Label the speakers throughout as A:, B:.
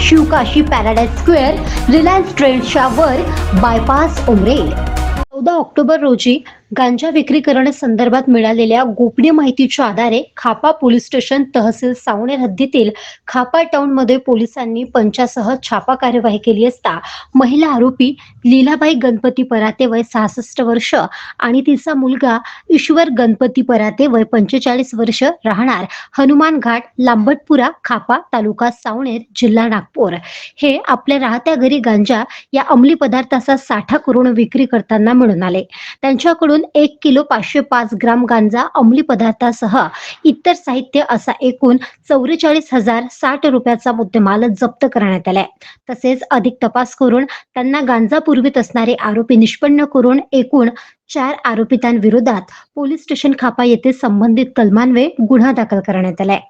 A: Sivakasi paradise square Reliance ट्रेंडच्या वर bypass उमरेल. चौदा ऑक्टोबर रोजी गांजा विक्री करण्यासंदर्भात मिळालेल्या गोपनीय माहितीच्या आधारे खापा पोलीस स्टेशन तहसील सावणे हद्दीतील खापा टाउनमध्ये पोलिसांनी पंचासह छापा कार्यवाही केली असता महिला आरोपी लीलाबाई गणपती पराते वय सहासष्ट वर्ष आणि तिचा मुलगा ईश्वर गणपती पराते वय पंचेचाळीस वर्ष राहणार हनुमान घाट लांबटपुरा खापा तालुका सावणेर जिल्हा नागपूर. हे आपल्या राहत्या घरी गांजा या अंमली पदार्थाचा साठा करून विक्री करताना मिळून आले. त्यांच्याकडून एक किलो पाचशे पाच ग्राम गांजा अंमली पदार्थासह इतर साहित्य असा एकूण चौवेचाळीस हजार साठ रुपयाचा मुद्देमाल जप्त करण्यात आलाय. तसेच अधिक तपास करून त्यांना गांजा पुरवित असणारे आरोपी निष्पन्न करून एकूण चार आरोपितांविरोधात पोलीस स्टेशन खापा येथे संबंधित कलमान्वये गुन्हा दाखल करण्यात आलाय.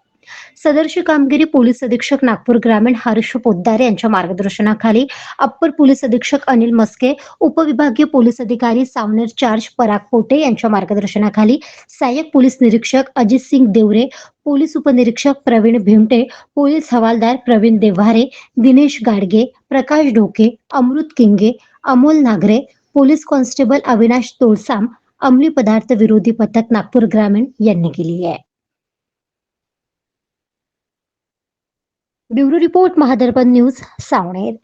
A: सदरची कामगिरी पोलीस अधीक्षक नागपूर ग्रामीण हर्ष पोद्दार यांच्या मार्गदर्शनाखाली अप्पर पोलीस अधीक्षक अनिल मस्के उपविभागीय पोलीस अधिकारी सावनेर चार्ज पराग पोटे यांच्या मार्गदर्शनाखाली सहाय्यक पोलीस निरीक्षक अजित सिंग देवरे पोलीस उपनिरीक्षक प्रवीण भिमटे पोलीस हवालदार प्रवीण देव्हारे दिनेश गाडगे प्रकाश ढोके अमृत किंगे अमोल नागरे पोलीस कॉन्स्टेबल अविनाश तोळसाम अंमली पदार्थ विरोधी पथक नागपूर ग्रामीण यांनी केली आहे. Bureau report Mahadarpan news Savner